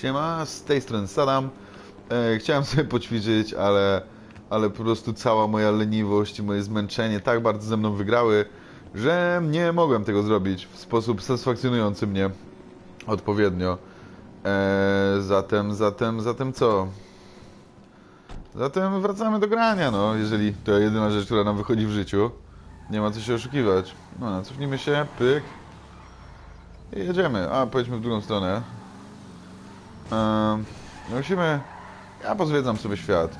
Siema, z tej strony Sadam. E, chciałem sobie poćwiczyć, ale, ale po prostu cała moja leniwość i moje zmęczenie tak bardzo ze mną wygrały, że nie mogłem tego zrobić w sposób satysfakcjonujący mnie odpowiednio. E, zatem, zatem, zatem co? Zatem wracamy do grania, no, jeżeli to jedyna rzecz, która nam wychodzi w życiu. Nie ma co się oszukiwać. No, cofnijmy się, pyk. I jedziemy. A, pojedźmy w drugą stronę. Musimy... Ja pozwiedzam sobie świat.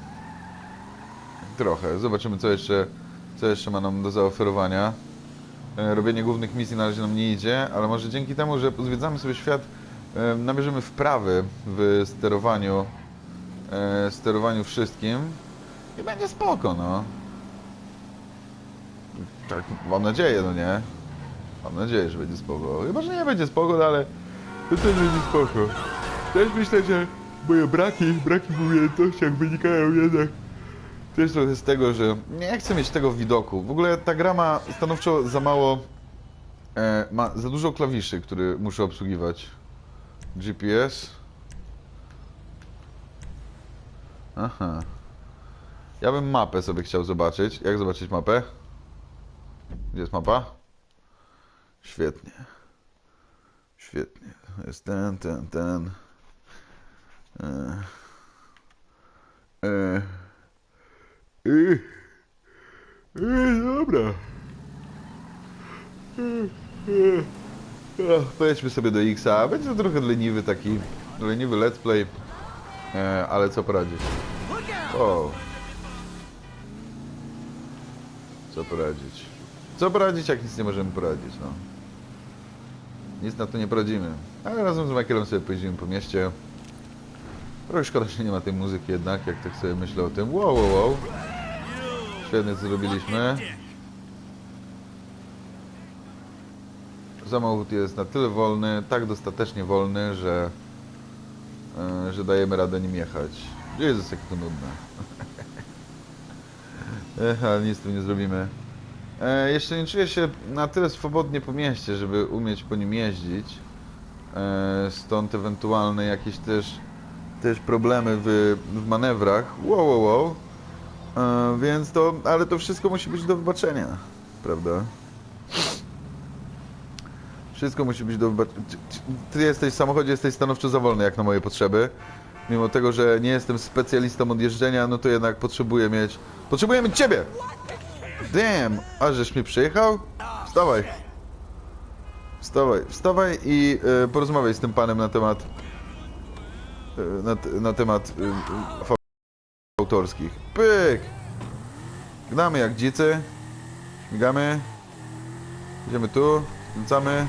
Trochę. Zobaczymy, co jeszcze, co jeszcze ma nam do zaoferowania. E, robienie głównych misji na razie nam nie idzie, ale może dzięki temu, że pozwiedzamy sobie świat, nabierzemy wprawy w sterowaniu, e, sterowaniu wszystkim i będzie spoko, no. Tak, mam nadzieję, no nie? Mam nadzieję, że będzie spoko. Chyba, że nie będzie spoko, no ale to też będzie spoko. Też myślę, że moje braki, braki w umiejętnościach wynikają jednak też trochę z tego, że nie chcę mieć tego widoku. W ogóle ta gra ma stanowczo za mało, e, ma za dużo klawiszy, które muszę obsługiwać. GPS. Aha. Ja bym mapę sobie chciał zobaczyć. Jak zobaczyć mapę? Gdzie jest mapa? Świetnie. Świetnie. Jest ten, ten, ten. E. E. E. Dobra. E, Pojedźmy sobie do Xa. Będzie to trochę leniwy taki, leniwy let's play. E, ale co poradzić? O. Co poradzić? Co poradzić, jak nic nie możemy poradzić, no. Nic na to nie poradzimy. Ale razem z Michaelem sobie pojeździmy po mieście. Trochę szkoda, że nie ma tej muzyki jednak, jak tak sobie myślę o tym. Wow, wow, wow. Świetnie co zrobiliśmy. Samochód jest na tyle wolny, tak dostatecznie wolny, że, e, że dajemy radę nim jechać. Jezus, jak to nudne. Ale nic z tym nie zrobimy. E, jeszcze nie czuję się na tyle swobodnie po mieście, żeby umieć po nim jeździć. E, stąd ewentualne jakieś też, też problemy w, w manewrach. Wow, wow, wow. E, więc to, ale to wszystko musi być do wybaczenia, prawda? Wszystko musi być do wybaczenia. Ty jesteś w samochodzie, jesteś stanowczo za wolny jak na moje potrzeby. Mimo tego, że nie jestem specjalistą od jeżdżenia, no to jednak potrzebuję mieć... Potrzebuję mieć ciebie! Damn! A żeś mi przyjechał? Wstawaj. Wstawaj, wstawaj i e, porozmawiaj z tym panem na temat na, te- na temat e, fa- autorskich. Pyk! Gnamy jak dzicy. Śmigamy. Idziemy tu. Skręcamy.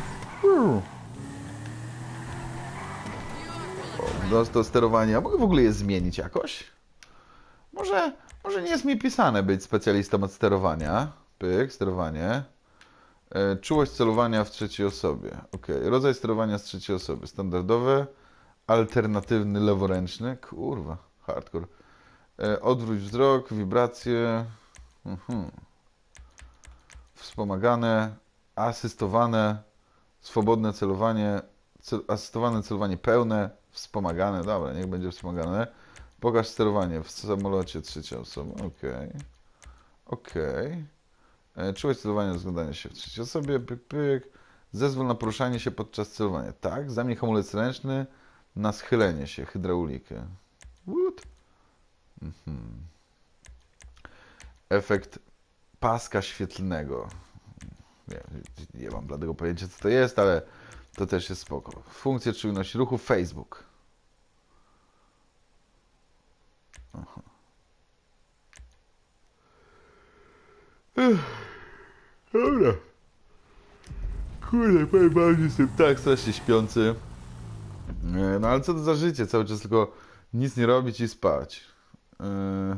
O, to sterowanie. A mogę w ogóle je zmienić jakoś? Może, może nie jest mi pisane być specjalistą od sterowania. Pyk, sterowanie. E, czułość celowania w trzeciej osobie. Ok, rodzaj sterowania z trzeciej osoby. Standardowe, alternatywny, leworęczny. Kurwa, hardcore. E, odwróć wzrok, wibracje. Mhm. Wspomagane, asystowane, swobodne celowanie, cel, asystowane celowanie pełne, wspomagane. Dobra, niech będzie wspomagane. Pokaż sterowanie w samolocie trzecia osoba. Okej. Okej. E, Czułość celowania, się w trzeciej osobie. Pyk, pyk. Zezwól na poruszanie się podczas celowania. Tak. Zamień hamulec ręczny na schylenie się, hydraulikę. What? Mhm. Efekt paska świetlnego. Nie, nie mam bladego pojęcia, co to jest, ale to też jest spoko. Funkcje czujności ruchu Facebook. Dobra. Kurde, powiem jestem tak strasznie śpiący. E, No ale co to za życie? Cały czas tylko nic nie robić i spać. E,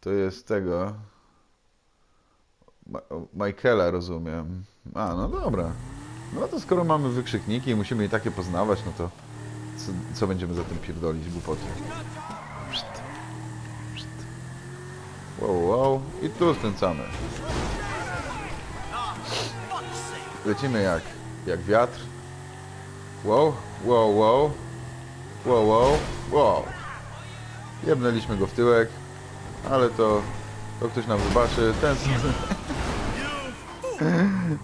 To jest tego. Michaela rozumiem. A, no dobra. No to skoro mamy wykrzykniki i musimy je takie poznawać, no to co, co będziemy za tym pierdolić głupoty? Pszt. Pszt. Wow, wow. I tu skręcamy. Lecimy jak, jak wiatr. Wow, wow, wow. Wow, wow, wow. Jebnęliśmy go w tyłek, ale to, to ktoś nam zobaczy. Ten...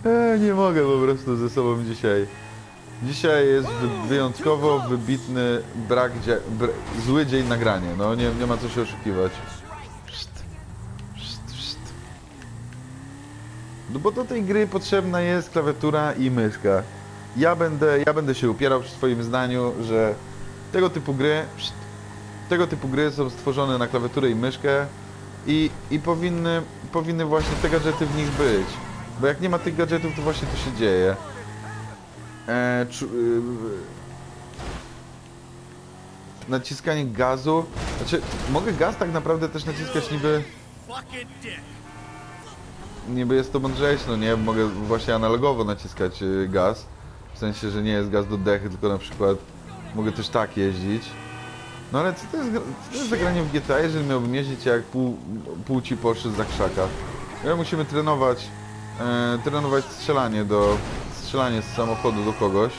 E, nie mogę po prostu ze sobą dzisiaj. Dzisiaj jest wy- wyjątkowo wybitny brak, br- zły dzień nagranie. No nie, nie ma co się oszukiwać. No bo do tej gry potrzebna jest klawiatura i myszka. Ja będę, ja będę się upierał przy swoim zdaniu, że tego typu gry, tego typu gry są stworzone na klawiaturę i myszkę i, i powinny, powinny właśnie te gadżety w nich być. Bo jak nie ma tych gadżetów, to właśnie to się dzieje. E, czu, y, naciskanie gazu. Znaczy, mogę gaz tak naprawdę też naciskać niby. Niby jest to mądrzejsze, no nie? Mogę właśnie analogowo naciskać y, gaz. Sensie, że nie jest gaz do dechy, tylko na przykład mogę też tak jeździć. No ale co to jest, co to jest zagranie w GTA, jeżeli miałbym jeździć jak pół, płci Porsche za krzaka? My musimy trenować, e, trenować strzelanie do, strzelanie z samochodu do kogoś.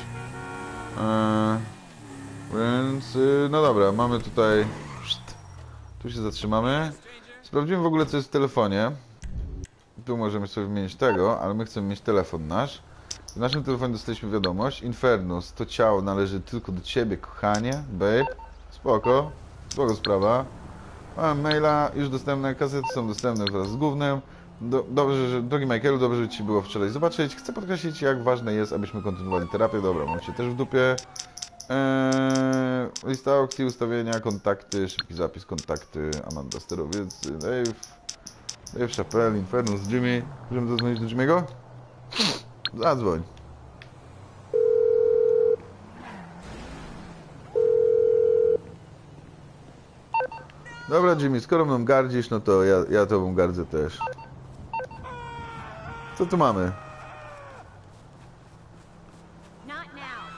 E, więc, y, no dobra, mamy tutaj, szt, tu się zatrzymamy. Sprawdzimy w ogóle co jest w telefonie. Tu możemy sobie wymienić tego, ale my chcemy mieć telefon nasz. W naszym telefonie dostaliśmy wiadomość. Infernus, to ciało należy tylko do ciebie, kochanie, babe. Spoko, spoko sprawa. Mam maila, już dostępne, kasety są dostępne wraz z głównym. Do, dobrze, że, drogi Michaelu, dobrze, że Ci było wczoraj zobaczyć. Chcę podkreślić, jak ważne jest, abyśmy kontynuowali terapię. Dobra, mam Cię też w dupie. Eee, lista aukcji, ustawienia, kontakty, szybki zapis, kontakty, Amanda Sterowiec, Dave, Dave Chappelle, Infernus, Jimmy. Możemy zadzwonić do Jimmy'ego? Zadzwoń. Dobra Jimmy, skoro mną gardzisz, no to ja, ja tobą gardzę też. Co tu mamy? Not now.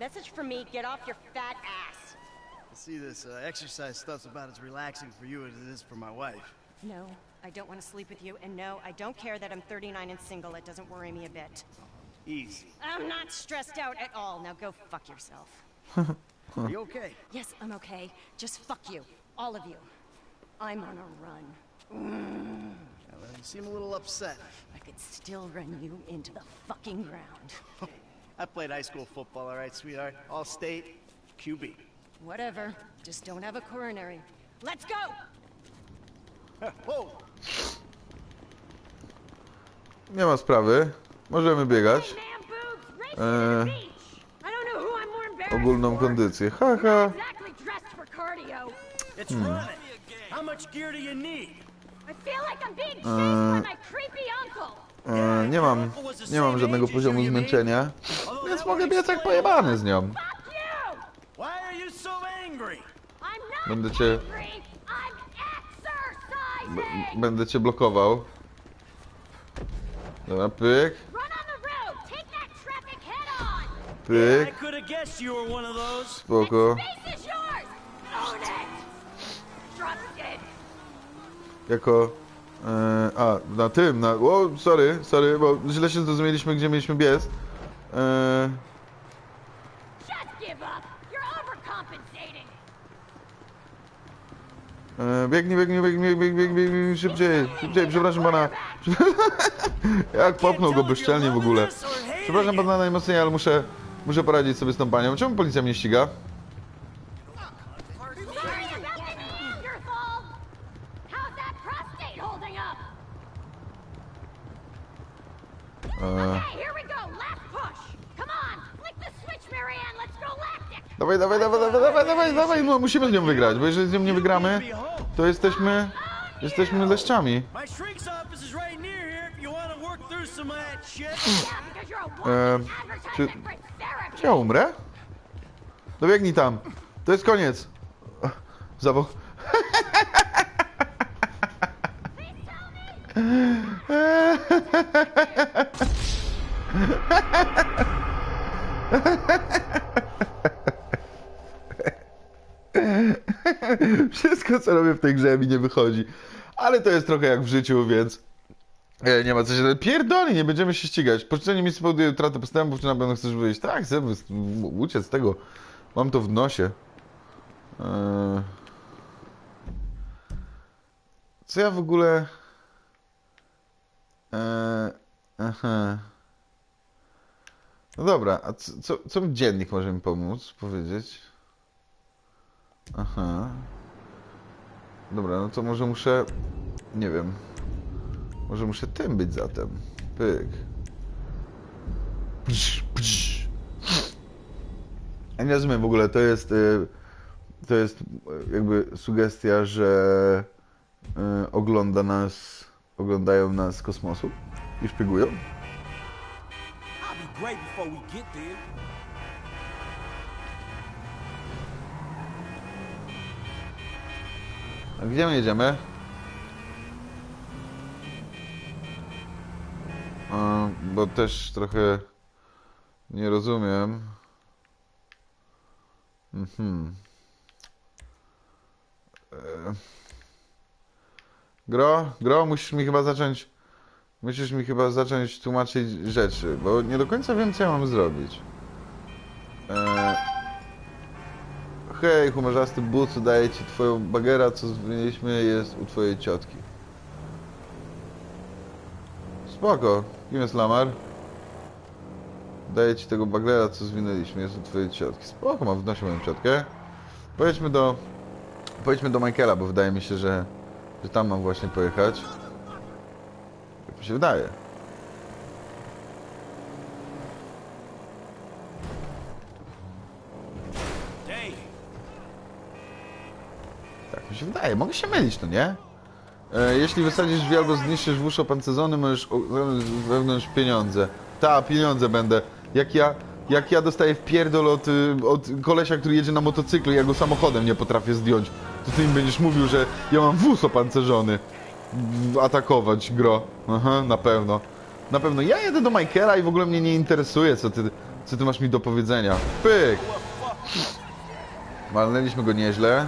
Message from me, get off your fat ass. See, this uh, exercise stuff's about as relaxing for you as it is for my wife. No, I don't want to sleep with you, and no, I don't care that I'm 39 and single. It doesn't worry me a bit. Easy. I'm not stressed out at all. Now go fuck yourself. Are you okay? Yes, I'm okay. Just fuck you. All of you. I'm on a run. Uh, you seem a little upset. I could still run you into the fucking ground. I played high school football, all right, sweetheart. All state, QB. Whatever. Just don't have a coronary. Let's go! Whoa! Nie ma sprawy. Możemy biegać. Embarrassed Ogólną kondycję. Haha. My creepy uncle. E, nie mam, nie mam żadnego poziomu zmęczenia, więc mogę biec jak pojebany z nią. Fuck you! Będę cię blokował. Dobra, pyk, pyk, spoko. Jako... E, a, na tym, na... O, sorry, sorry, bo źle się zrozumieliśmy, gdzie mieliśmy biec. E, e, biegnij, biegnij, biegnij, biegnij, biegnij, szybciej, szybciej, przepraszam pana. Jak popchnął go bezczelnie w ogóle. Przepraszam pana najmocniej, ale muszę, muszę poradzić sobie z tą panią. Czemu policja mnie ściga? E, lactic. dawaj, dawaj, dawaj, dawaj, dawaj, dawaj, dawaj, no musimy z nią wygrać, bo jeżeli z nią nie wygramy, to jesteśmy, jesteśmy leszczami. Walking czy-. Czy ja umrę? Dobiegnij tam. To jest koniec. Zawo... Wszystko co robię w tej grze mi nie wychodzi. Ale to jest trochę jak w życiu, więc E, nie ma co się... Pierdoli, nie będziemy się ścigać. Poczytanie mi spowoduje utratę postępów, czy na pewno chcesz wyjść? Tak, chcę uciec z tego. Mam to w nosie. E... Co ja w ogóle... E... Aha. No dobra, a co, co, co dziennik może mi pomóc powiedzieć? Aha. Dobra, no to może muszę... Nie wiem. Może muszę tym być zatem. Pyk. Psz, psz. Ja nie rozumiem w ogóle, to jest... y, To jest y, jakby sugestia, że y, ogląda nas... Oglądają nas z kosmosu i szpiegują? I'll be great before we get there. A gdzie my jedziemy? Bo też trochę nie rozumiem. Mhm. E... Gro, Gro, musisz mi chyba zacząć. Musisz mi chyba zacząć tłumaczyć rzeczy, bo nie do końca wiem, co ja mam zrobić. E... Hej, humorzasty bucu, daję ci twoją bagera, co zmieniliśmy, jest u twojej ciotki. Spoko. Kim jest Lamar? Daję ci tego bagera, co zwinęliśmy, jest u twojej ciotki. Spoko, mam w moją ciotkę. Pojedźmy do... Pojedźmy do Michaela, bo wydaje mi się, że... Że tam mam właśnie pojechać. Tak mi się wydaje. Dang. Tak mi się wydaje. Mogę się mylić, no nie? E, jeśli wysadzisz drzwi albo zniszczysz włóż opancerzony, możesz wewnątrz pieniądze. Ta, pieniądze będę. Jak ja, jak ja dostaję w pierdol od, y, od kolesia, który jedzie na motocyklu i ja go samochodem nie potrafię zdjąć, to ty mi będziesz mówił, że ja mam wóz opancerzony. Atakować, gro. Aha, na pewno. Na pewno. Ja jedę do Michaela i w ogóle mnie nie interesuje, co ty, co ty masz mi do powiedzenia. Pyk! Walnęliśmy go nieźle.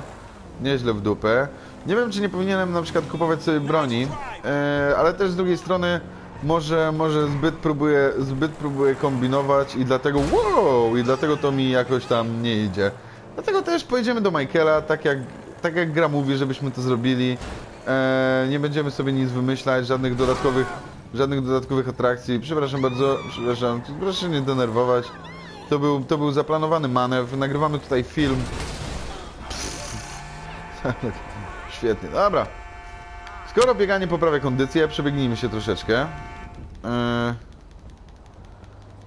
Nieźle w dupę. Nie wiem, czy nie powinienem na przykład kupować sobie broni, e, ale też z drugiej strony może, może zbyt próbuję, zbyt próbuję kombinować i dlatego wow, i dlatego to mi jakoś tam nie idzie. Dlatego też pojedziemy do Michaela, tak jak, tak jak gra mówi, żebyśmy to zrobili. E, nie będziemy sobie nic wymyślać, żadnych dodatkowych, żadnych dodatkowych atrakcji. Przepraszam bardzo, przepraszam, proszę nie denerwować. To był, to był zaplanowany manewr. Nagrywamy tutaj film. Świetnie, dobra. Skoro bieganie poprawia kondycję, przebiegnijmy się troszeczkę. Yy,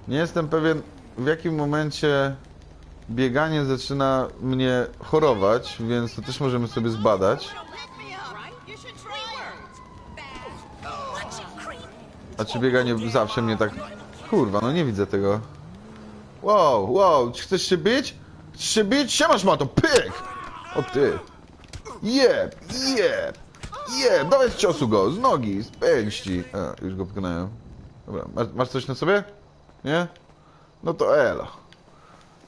Nie jestem pewien, w jakim momencie bieganie zaczyna mnie chorować, więc to też możemy sobie zbadać. A czy bieganie zawsze mnie tak... Kurwa, no nie widzę tego. Wow, wow, chcesz się bić? Chcesz się bić? Siemasz ma to, pyk! O ty. Jeb, jeb, jeb, dawaj z ciosu go, z nogi, z pęści. A, już go pokonałem. Dobra, masz, masz coś na sobie? Nie? No to elo.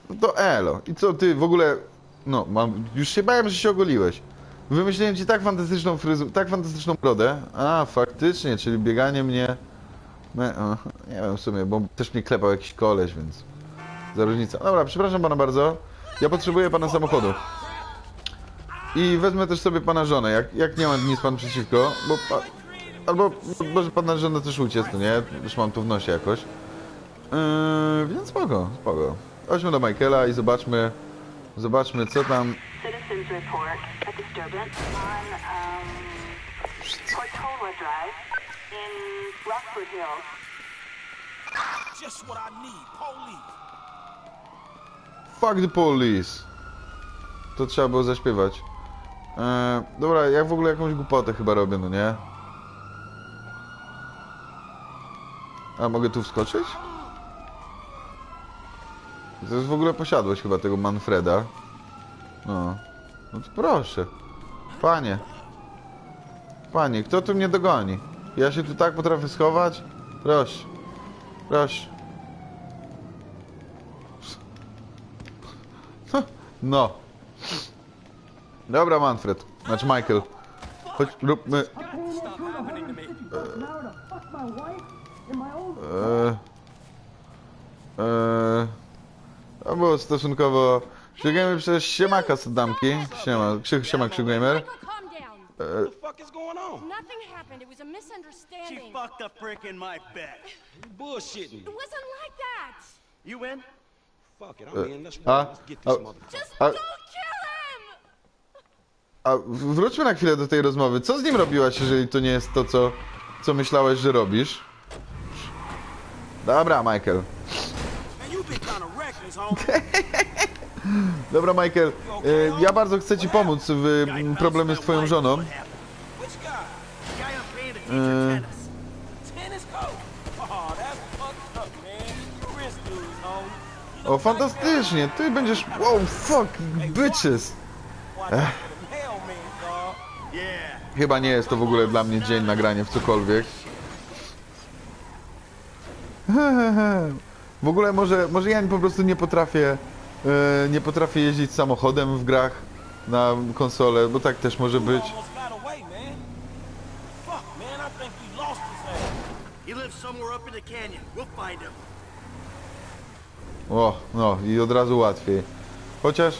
No to elo. I co ty w ogóle... No, mam... już się bałem, że się ogoliłeś. Wymyśliłem ci tak fantastyczną fryzurę, tak fantastyczną brodę. A, faktycznie, czyli bieganie mnie... Me, o, nie wiem w sumie, bo też mnie klepał jakiś koleś, więc... Za różnica. Dobra, przepraszam pana bardzo. Ja potrzebuję pana samochodu. I wezmę też sobie pana żonę, jak, jak nie ma nic pan przeciwko, bo pa, albo może pana żona też uciec, to nie? Już mam to w nosie jakoś. Yy, więc spoko, spoko. Chodźmy do Michaela i zobaczmy, zobaczmy co tam... Um. Fuck the police. To trzeba było zaśpiewać. Eee, dobra, ja w ogóle jakąś głupotę chyba robię, no nie? A mogę tu wskoczyć? To jest w ogóle posiadłość chyba tego Manfreda. No. No to proszę. Panie. Panie, kto tu mnie dogoni? Ja się tu tak potrafię schować? Proszę. Proszę. No. Dobra, Manfred. Znaczy Michael. Chodź, róbmy... Eee... Eee... To było stosunkowo... Sięgamy przez Siemaka Saddamki. Siema, Krzy Siema Krzygamer. E, What the fuck is going on? Nothing happened. It was a misunderstanding. She fucked a prick in my bed. You bullshitting. It wasn't like that. You in? Fuck it. I'm e, in. Let's, let's get this motherfucker. Just don't kill a wróćmy na chwilę do tej rozmowy. Co z nim robiłaś, jeżeli to nie jest to, co, co myślałeś, że robisz? Dobra, Michael. Dobra, Michael. y, Ja bardzo chcę ci pomóc w mm, problemie z twoją żoną. You O, fantastycznie. Ty będziesz... Wow, fuck, bitches. watch Chyba nie jest to w ogóle dla mnie dzień nagranie w cokolwiek. W ogóle może, może ja po prostu nie potrafię e, nie potrafię jeździć samochodem w grach na konsolę, bo tak też może być. O, no i od razu łatwiej. Chociaż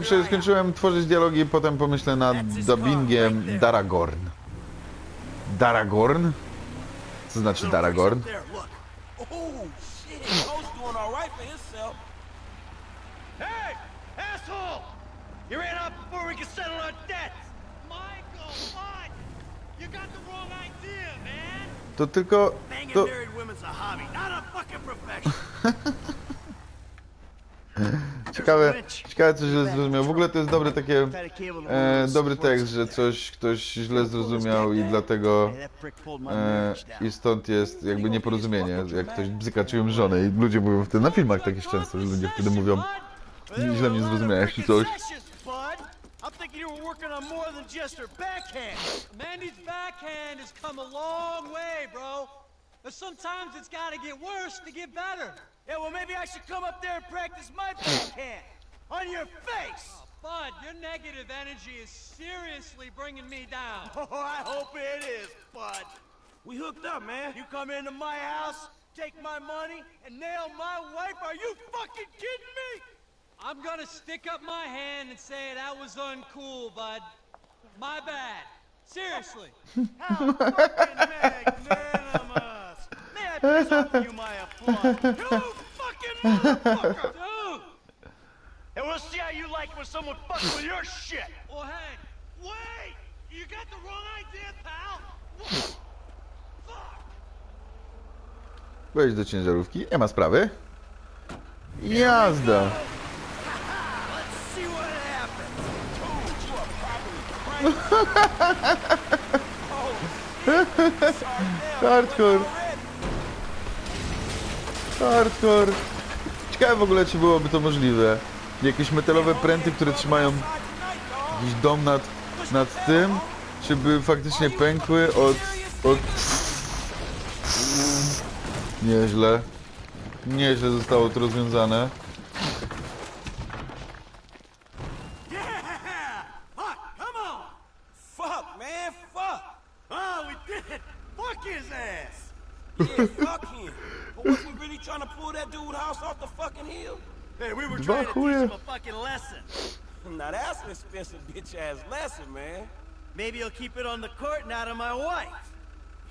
przy- skończyłem tworzyć dialogi, potem pomyślę nad dubbingiem Daragorn. Daragorn? Co znaczy Daragorn? To tylko... To, ciekawe, ciekawe co źle zrozumiał. W ogóle to jest dobre takie... E, dobry tekst, że coś ktoś źle zrozumiał i dlatego... E. I stąd jest jakby nieporozumienie, jak ktoś bzyka czyjąś żonę i ludzie mówią wtedy, na filmach tak jest często, że ludzie wtedy mówią źle mnie zrozumiałeś czy coś. Mandy's backhand has come a long way, bro. But sometimes it's gotta get worse to get better. Yeah, well, maybe I should come up there and practice my backhand. On your face! Oh, bud, your negative energy is seriously bringing me down. Oh, I hope it is, bud. We hooked up, man. You come into my house, take my money, and nail my wife? Are you fucking kidding me? I'm gonna stick up my hand and say that was uncool, bud. My bad. Seriously. How fucking magnanimous! Offer you my applause? You fucking motherfucker! Dude! And we'll see how you like it when someone fucks with your shit. Well, hey, Wait! You got the wrong idea, pal! Fuck! Wejdź do ciężarówki, nie ma sprawy. Jazda. Let's Hardcore. Ciekawe w ogóle, czy byłoby to możliwe. Jakieś metalowe pręty, które trzymają jakiś dom nad, nad tym, czy by faktycznie pękły od... od... Nieźle. Nieźle zostało to rozwiązane. were Dwa trying to teach him a fucking lesson. Now that's an expensive bitch ass lesson, man. Maybe he'll keep it on the court and out of my wife.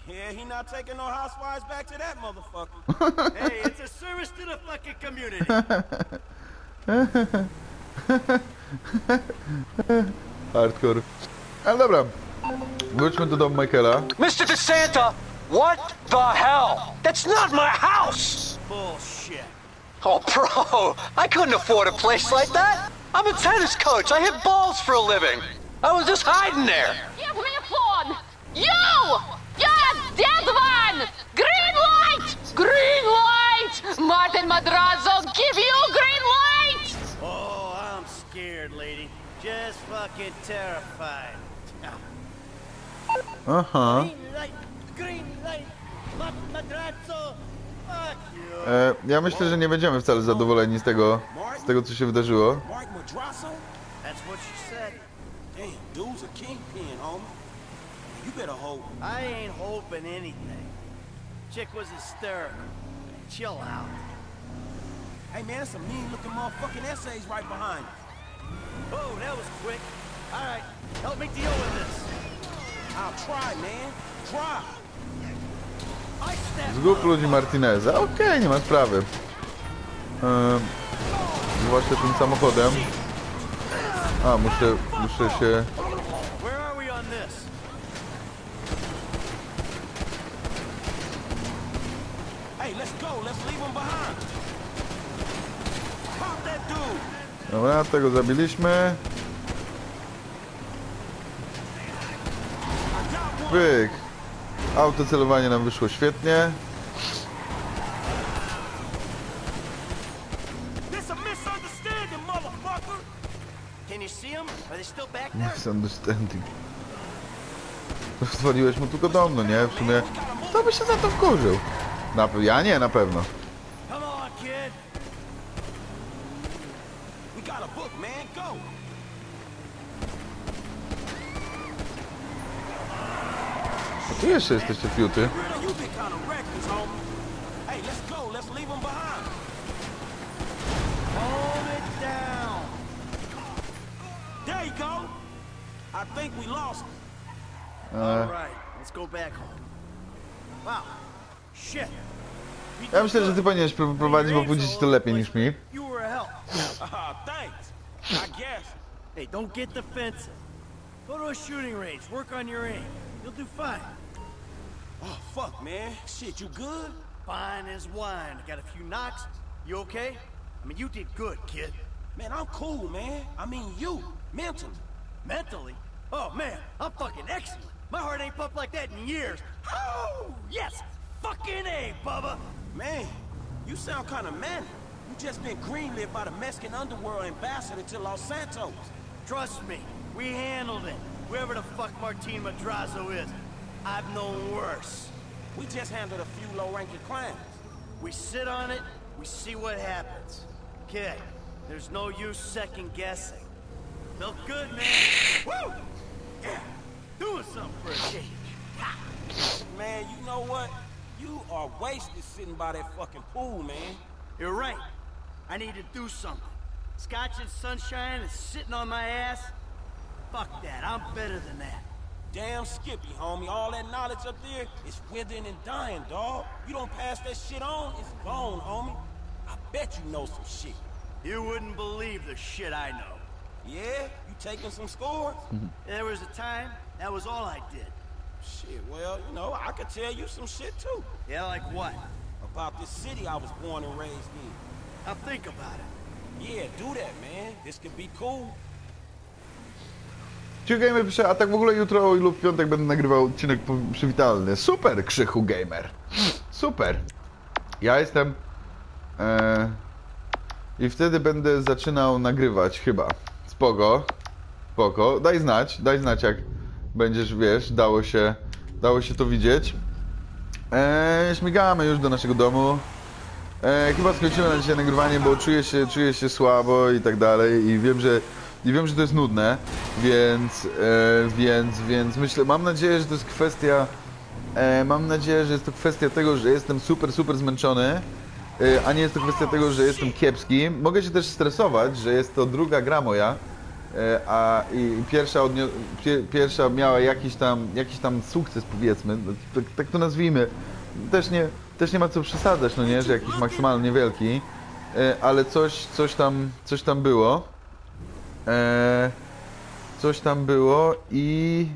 Yeah, he not taking no housewives back to that motherfucker. Hey, it's a service to the fucking community. Hardcore. Ale dobra. Wróćmy do domu Michaela. Mr. DeSanta, what the hell? That's not my house! Bullshit. Oh, bro, I couldn't afford a place like that. I'm a tennis coach. I hit balls for a living. I was just hiding there. Give me a phone. You! You're a dead one! Green light! Green light! Martin Madrazo, give you green light! Oh, I'm scared, lady. Just fucking terrified. Uh-huh. Green light! Green light! Martin Madrazo, E, ja myślę, że nie będziemy wcale zadowoleni z tego, z tego co się wydarzyło. Mark Madrasso? That's what she said. Damn, dude's a kingpin, homie. You better hope. I ain't hoping anything. Chick was hysterical. Chill out. Hey, man, there's some mean-looking motherfucking essays right behind you. Oh, that was quick. All right, help me deal with this. I'll try, man. Try. Zgub ludzi Martineza. Okej, nie ma sprawy. E, zwłaszcza tym samochodem. A, muszę, muszę się... Dobra, tego zabiliśmy. Pyk. Autocelowanie nam wyszło świetnie. Misunderstanding? Misunderstanding. Stworzyłeś mu tylko dom, no nie? W sumie, kto by się za to wkurzył? Na, ja nie, na pewno. Come on, kid. We got a book, man. Go. A tu jeszcze jesteście fiuty. Man, you been kind of reckless, homie. Hey, let's go. Let's leave him behind. Hold it down. There you go. I think we lost him. All right, let's go back home. Wow. Shit. Ja myślę, że ty powinieneś prowadzić, bo budzić to lepiej niż mi. Hey, don't get defensive. Go to a shooting range, work on your aim. You'll do fine. Oh, fuck, man. Shit, you good? Fine as wine. Got a few knocks. You okay? I mean, you did good, kid. Man, I'm cool, man. I mean, you. Mentally. Mentally? Oh, man, I'm fucking excellent. My heart ain't pumped like that in years. Oh, yes! Fucking A, Bubba! Man, you sound kind of manic. You just been greenlit by the Mexican underworld ambassador to Los Santos. Trust me, we handled it. Whoever the fuck Martin Madrazo is, I've known worse. We just handled a few low-ranking crimes. We sit on it, we see what happens. Kid, there's no use second guessing. Felt good, man. Woo! Yeah, doing something for a change. Man, you know what? You are wasted sitting by that fucking pool, man. You're right. I need to do something. Scotch and sunshine and sitting on my ass? Fuck that, I'm better than that. Damn Skippy, homie. All that knowledge up there is withering and dying, dog. You don't pass that shit on, it's gone, homie. I bet you know some shit. You wouldn't believe the shit I know. Yeah? You taking some scores? Mm-hmm. There was a time, that was all I did. Shit, well, you know, I could tell you some shit too. Yeah, like what? About this city I was born and raised in. Now think about it. Yeah, do that, man. This could be cool. Gamer pisze, a tak w ogóle jutro lub piątek będę nagrywał odcinek przywitalny. Super, Krzychu Gamer. Super. Ja jestem... E, I wtedy będę zaczynał nagrywać chyba. Spoko. Spoko. Daj znać, daj znać jak będziesz, wiesz, dało się, dało się to widzieć. E, śmigamy już do naszego domu. E, chyba skończymy na dzisiaj nagrywanie, bo czuję się, czuję się słabo i tak dalej i wiem, że i wiem, że to jest nudne, więc, e, więc, więc myślę, mam nadzieję, że to jest kwestia, e, mam nadzieję, że jest to kwestia tego, że jestem super, super zmęczony, e, a nie jest to kwestia tego, że jestem kiepski. Mogę się też stresować, że jest to druga gra moja, e, a i pierwsza, pierwsza miała jakiś tam, jakiś tam sukces powiedzmy, no, tak, tak to nazwijmy. Też nie, też nie ma co przesadzać, no nie, że jakiś maksymalnie niewielki, e, ale coś, coś tam, coś tam było. E, coś tam było i,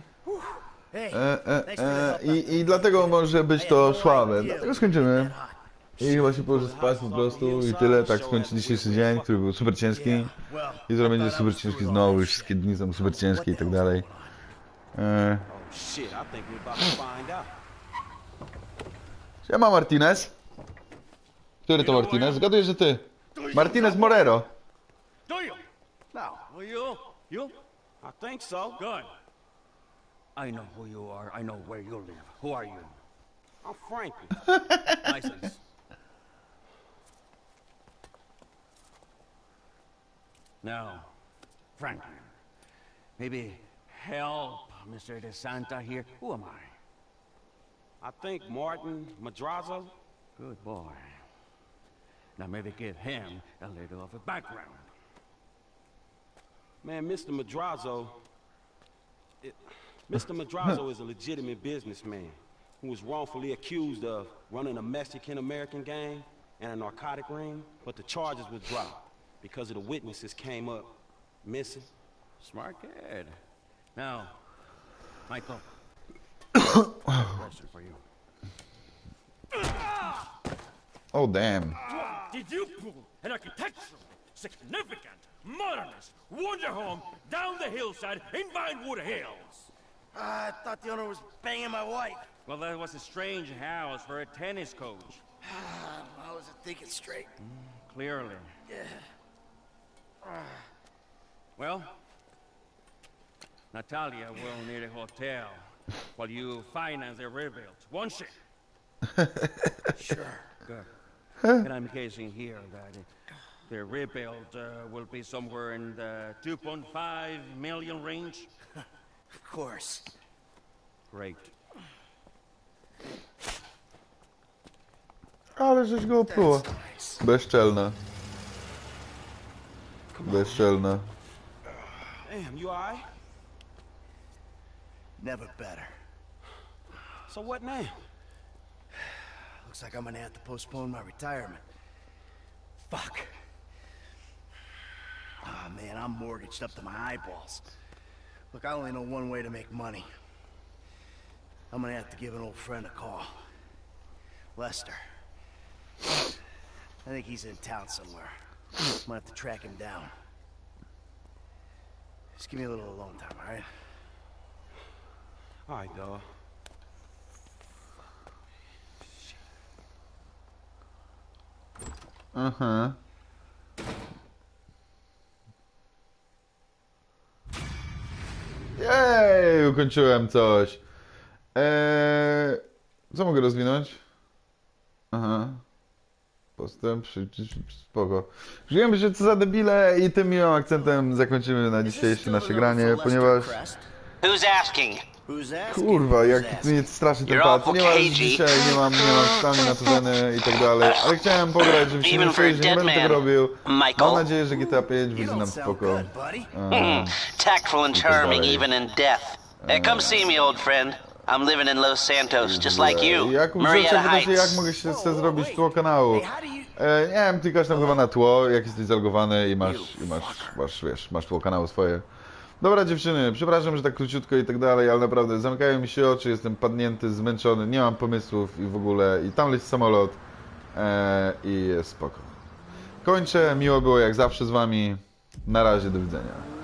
e, e, e, i, i dlatego może być to słabe. Dlatego skończymy. I chyba się położę spać po prostu i tyle. Tak skończy dzisiejszy dzień, który był super ciężki. Jutro będzie super ciężki znowu, już wszystkie dni są super ciężkie i tak dalej. E, I siema Martinez. Który to Martinez? Zgaduję, że ty. Martinez Morero. Do you? No. You? You? I think so. Good. I know who you are. I know where you live. Who are you? I'm Frankie. License. Now, Franklin, maybe help Mr. De Santa here. Who am I? I think Martin Madrazo. Good boy. Now maybe give him a little of a background. Man, Mr. Madrazo. It, Mr. Madrazo is a legitimate businessman who was wrongfully accused of running a Mexican American gang and a narcotic ring, but the charges were dropped because of the witnesses came up missing. Smart kid. Now, Michael. question for you. Oh damn. Did you pull an architectural, significant, modernist wonder home down the hillside in Vinewood Hills? Ah, I thought the owner was banging my wife. Well, that was a strange house for a tennis coach. Ah, I wasn't thinking straight. Mm, clearly. Yeah. Ah. Well, Natalia will need a hotel while you finance the rebuild, won't she? Sure. Good. and I'm guessing here that the rebuild uh, will be somewhere in the 2.5 million range. Of course. Great. Ale żeś go opluła. Nice. Bezczelna. Bezczelna. Damn, you alright? Never better. So what now? Looks like I'm gonna have to postpone my retirement. Fuck. Oh man, I'm mortgaged up to my eyeballs. Look, I only know one way to make money. I'm gonna have to give an old friend a call. Lester. I think he's in town somewhere. I'm gonna have to track him down. Just give me a little alone time, alright? Alright, dog. Aha. Jej, ukończyłem coś. Eee, co mogę rozwinąć? Aha. Postęp, spoko. Żyjemy się co za debile i tym miłym akcentem zakończymy na dzisiejsze nasze granie, ponieważ... Who's asking? Kurwa, jak mnie strasznie ten pad, ponieważ cagey. dzisiaj nie mam, nie mam stanu na i tak dalej, ale chciałem pograć, żeby się nie czuć, że nie będę tego robił. Michael. Mam nadzieję, że GTA 5 You wyjdzie nam spoko. Tactful and charming even in death. Uh, come see me, old friend. I'm living in Los Santos, just like you. Jak Marietta się, jak Heights. mogę się sobie zrobić tło kanału. E, nie wiem, klikasz tam chyba na tło, jak jesteś zalogowany i masz, i masz, masz, wiesz, masz tło kanału swoje. Dobra dziewczyny, przepraszam, że tak króciutko i tak dalej, ale naprawdę zamykają mi się oczy, jestem padnięty, zmęczony, nie mam pomysłów i w ogóle, i tam leci samolot e, i jest spoko. Kończę, miło było jak zawsze z wami, na razie, do widzenia.